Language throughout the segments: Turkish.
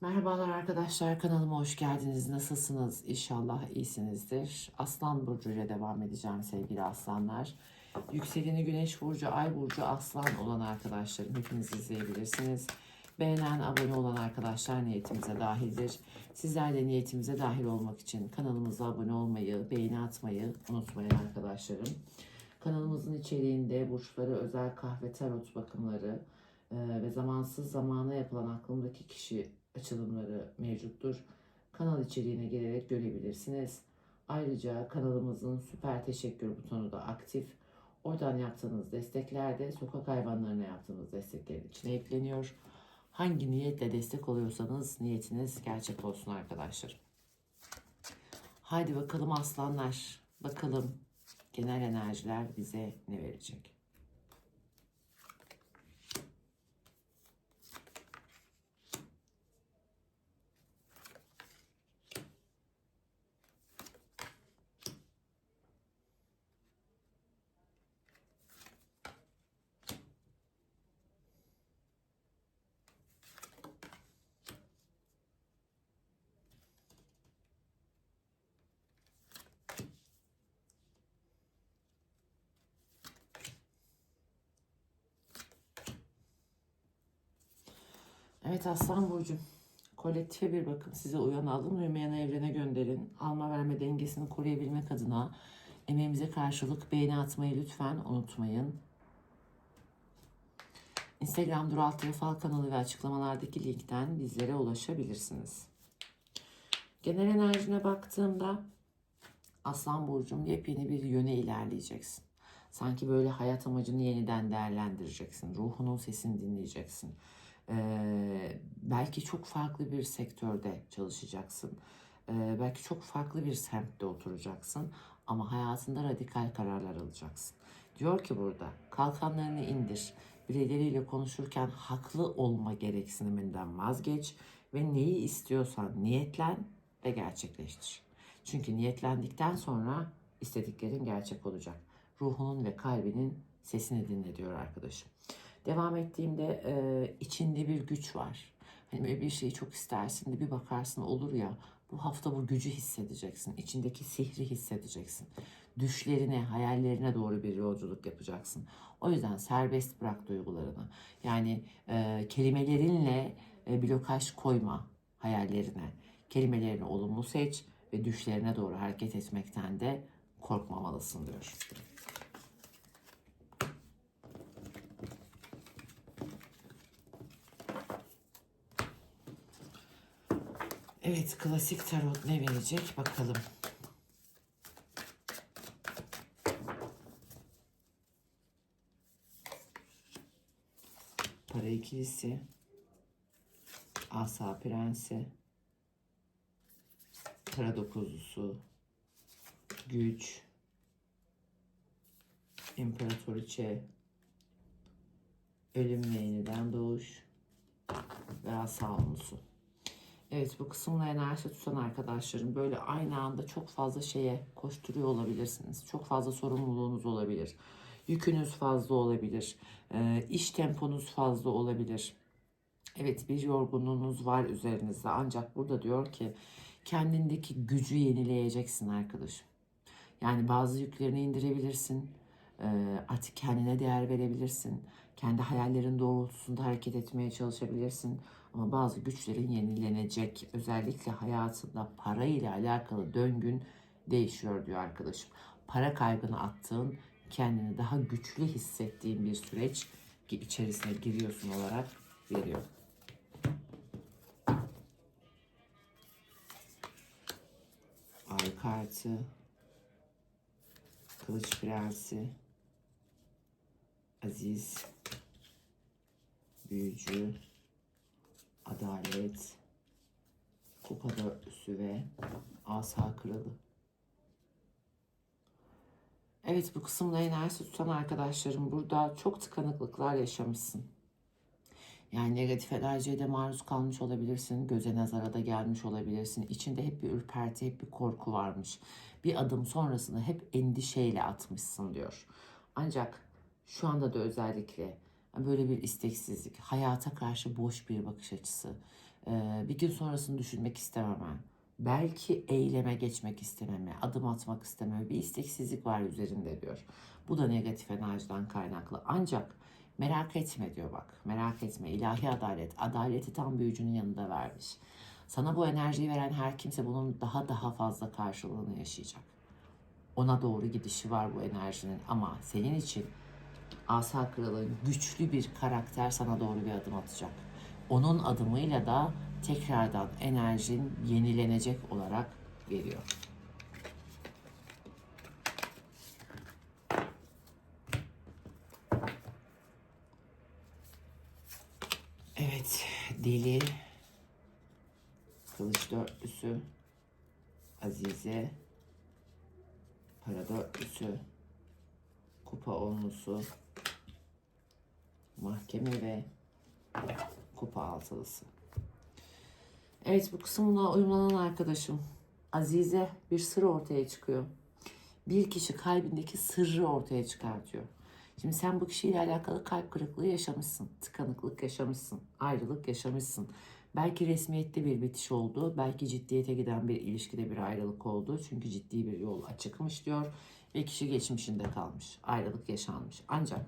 Merhabalar arkadaşlar kanalıma hoş geldiniz. Nasılsınız? İnşallah iyisinizdir. Aslan Burcu ile devam edeceğim sevgili aslanlar. Yükseleni Güneş Burcu, Ay Burcu, Aslan olan arkadaşlarım hepiniz izleyebilirsiniz. Beğenen, abone olan arkadaşlar niyetimize dahildir. Sizler de niyetimize dahil olmak için kanalımıza abone olmayı, beğeni atmayı unutmayın arkadaşlarım. Kanalımızın içeriğinde burçları, özel kahve tarot bakımları, ve zamansız zamana yapılan aklımdaki kişi açılımları mevcuttur. Kanal içeriğine gelerek görebilirsiniz. Ayrıca kanalımızın süper teşekkür butonu da aktif. Oradan yaptığınız destekler de sokak hayvanlarına yaptığınız desteklerin içine ekleniyor. Hangi niyetle destek oluyorsanız niyetiniz gerçek olsun arkadaşlar. Haydi bakalım aslanlar. Bakalım genel enerjiler bize ne verecek? Evet Aslan Burcu. Kolektife bir bakın. Size uyan alın, uyumayanı evrene gönderin. Alma verme dengesini koruyabilmek adına emeğimize karşılık beğeni atmayı lütfen unutmayın. Instagram Dural Fal kanalı ve açıklamalardaki linkten bizlere ulaşabilirsiniz. Genel enerjine baktığımda Aslan Burcu'm yepyeni bir yöne ilerleyeceksin. Sanki böyle hayat amacını yeniden değerlendireceksin. Ruhunun sesini dinleyeceksin. Ee, belki çok farklı bir sektörde çalışacaksın. Ee, belki çok farklı bir semtte oturacaksın. Ama hayatında radikal kararlar alacaksın. Diyor ki burada kalkanlarını indir. Birileriyle konuşurken haklı olma gereksiniminden vazgeç ve neyi istiyorsan niyetlen ve gerçekleştir. Çünkü niyetlendikten sonra istediklerin gerçek olacak. Ruhunun ve kalbinin sesini dinle diyor arkadaşım. Devam ettiğimde e, içinde bir güç var. Hani böyle bir şeyi çok istersin de bir bakarsın olur ya bu hafta bu gücü hissedeceksin. İçindeki sihri hissedeceksin. Düşlerine, hayallerine doğru bir yolculuk yapacaksın. O yüzden serbest bırak duygularını. Yani e, kelimelerinle e, blokaj koyma hayallerine. Kelimelerini olumlu seç ve düşlerine doğru hareket etmekten de korkmamalısın diyor. Evet, klasik tarot ne verecek bakalım. Para ikilisi, asa prensi, para dokuzlusu, güç, imparatoriçe, ölüm ve yeniden doğuş ve asa onlusu. Evet bu kısımla enerji tutan arkadaşlarım böyle aynı anda çok fazla şeye koşturuyor olabilirsiniz. Çok fazla sorumluluğunuz olabilir. Yükünüz fazla olabilir. E, iş temponuz fazla olabilir. Evet bir yorgunluğunuz var üzerinizde ancak burada diyor ki kendindeki gücü yenileyeceksin arkadaşım. Yani bazı yüklerini indirebilirsin. E, artık kendine değer verebilirsin. Kendi hayallerin doğrultusunda hareket etmeye çalışabilirsin. Ama bazı güçlerin yenilenecek. Özellikle hayatında para ile alakalı döngün değişiyor diyor arkadaşım. Para kaybını attığın, kendini daha güçlü hissettiğin bir süreç içerisine giriyorsun olarak veriyor. Ay kartı, Kılıç Prensi, Aziz, Büyücü, Adalet, Kupa Dörtlüsü ve Asa Kralı. Evet bu kısımda enerjisi tutan arkadaşlarım burada çok tıkanıklıklar yaşamışsın. Yani negatif enerjiye de maruz kalmış olabilirsin. Göze nazara da gelmiş olabilirsin. İçinde hep bir ürperti, hep bir korku varmış. Bir adım sonrasını hep endişeyle atmışsın diyor. Ancak şu anda da özellikle böyle bir isteksizlik, hayata karşı boş bir bakış açısı, Ee, bir gün sonrasını düşünmek istememe, belki eyleme geçmek istememe, adım atmak istememe, bir isteksizlik var üzerinde diyor. Bu da negatif enerjiden kaynaklı. Ancak merak etme diyor bak. Merak etme. ilahi adalet. Adaleti tam büyücünün yanında vermiş. Sana bu enerjiyi veren her kimse bunun daha daha fazla karşılığını yaşayacak. Ona doğru gidişi var bu enerjinin ama senin için Asa Kralı güçlü bir karakter sana doğru bir adım atacak. Onun adımıyla da tekrardan enerjin yenilenecek olarak veriyor. Evet, deli, kılıç dörtlüsü, azize, para dörtlüsü, kupa onlusu, mahkeme ve kupa altılısı. Evet bu kısımla uyumlanan arkadaşım Azize bir sır ortaya çıkıyor. Bir kişi kalbindeki sırrı ortaya çıkartıyor. Şimdi sen bu kişiyle alakalı kalp kırıklığı yaşamışsın, tıkanıklık yaşamışsın, ayrılık yaşamışsın. Belki resmiyette bir bitiş oldu, belki ciddiyete giden bir ilişkide bir ayrılık oldu. Çünkü ciddi bir yol açıkmış diyor ve kişi geçmişinde kalmış, ayrılık yaşanmış. Ancak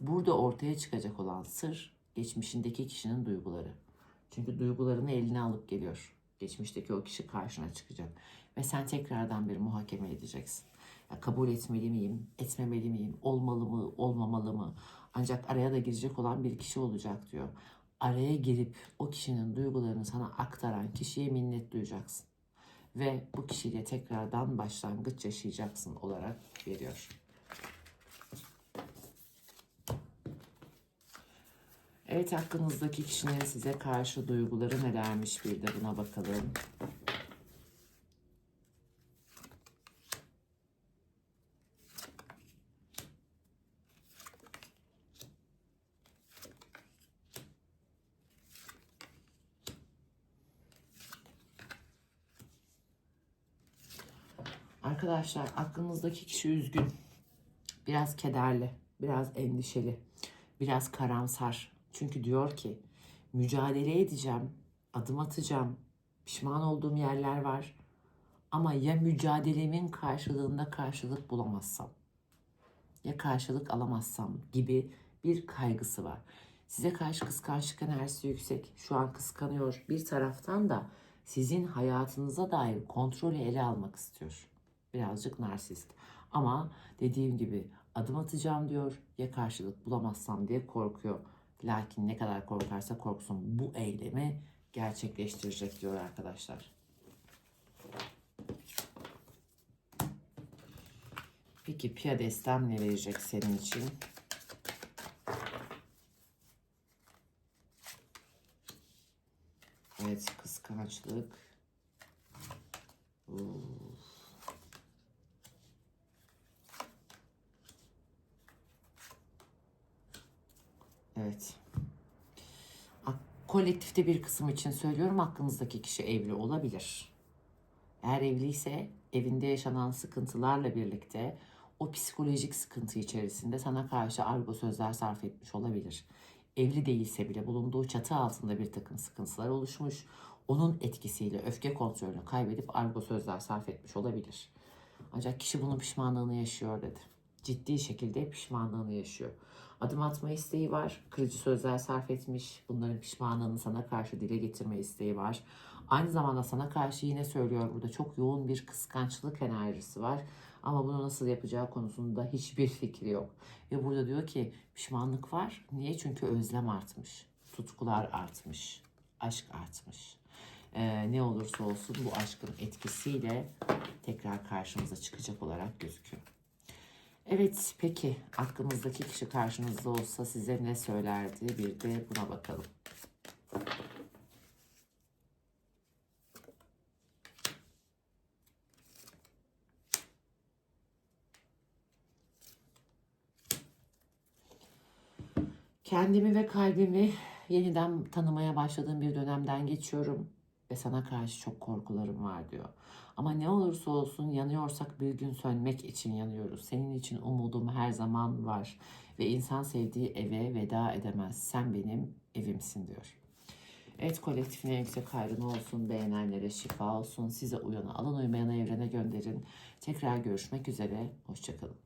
burada ortaya çıkacak olan sır geçmişindeki kişinin duyguları. Çünkü duygularını eline alıp geliyor. Geçmişteki o kişi karşına çıkacak. Ve sen tekrardan bir muhakeme edeceksin. Ya kabul etmeli miyim, etmemeli miyim, olmalı mı, olmamalı mı? Ancak araya da girecek olan bir kişi olacak diyor. Araya girip o kişinin duygularını sana aktaran kişiye minnet duyacaksın. Ve bu kişiyle tekrardan başlangıç yaşayacaksın olarak veriyor. Evet hakkınızdaki kişinin size karşı duyguları nelermiş bir de buna bakalım. Arkadaşlar aklınızdaki kişi üzgün. Biraz kederli, biraz endişeli, biraz karamsar. Çünkü diyor ki mücadele edeceğim, adım atacağım, pişman olduğum yerler var. Ama ya mücadelemin karşılığında karşılık bulamazsam, ya karşılık alamazsam gibi bir kaygısı var. Size karşı kıskançlık enerjisi yüksek. Şu an kıskanıyor. Bir taraftan da sizin hayatınıza dair kontrolü ele almak istiyor. Birazcık narsist. Ama dediğim gibi adım atacağım diyor. Ya karşılık bulamazsam diye korkuyor. Lakin ne kadar korkarsa korksun bu eylemi gerçekleştirecek diyor arkadaşlar. Peki piyadestem ne verecek senin için? Evet kıskançlık. Uf. Evet. Kolektifte bir kısım için söylüyorum aklınızdaki kişi evli olabilir. Eğer evliyse evinde yaşanan sıkıntılarla birlikte o psikolojik sıkıntı içerisinde sana karşı argo sözler sarf etmiş olabilir. Evli değilse bile bulunduğu çatı altında bir takım sıkıntılar oluşmuş. Onun etkisiyle öfke kontrolünü kaybedip argo sözler sarf etmiş olabilir. Ancak kişi bunun pişmanlığını yaşıyor dedi. Ciddi şekilde pişmanlığını yaşıyor. Adım atma isteği var. Kırıcı sözler sarf etmiş. Bunların pişmanlığını sana karşı dile getirme isteği var. Aynı zamanda sana karşı yine söylüyor burada çok yoğun bir kıskançlık enerjisi var. Ama bunu nasıl yapacağı konusunda hiçbir fikri yok. Ve burada diyor ki pişmanlık var. Niye? Çünkü özlem artmış. Tutkular artmış. Aşk artmış. Ee, ne olursa olsun bu aşkın etkisiyle tekrar karşımıza çıkacak olarak gözüküyor. Evet peki. Aklınızdaki kişi karşınızda olsa size ne söylerdi? Bir de buna bakalım. Kendimi ve kalbimi yeniden tanımaya başladığım bir dönemden geçiyorum ve sana karşı çok korkularım var diyor. Ama ne olursa olsun yanıyorsak bir gün sönmek için yanıyoruz. Senin için umudum her zaman var ve insan sevdiği eve veda edemez. Sen benim evimsin diyor. Evet kolektifine yüksek hayrına olsun. Beğenenlere şifa olsun. Size uyana, alan uymayana evrene gönderin. Tekrar görüşmek üzere. Hoşçakalın.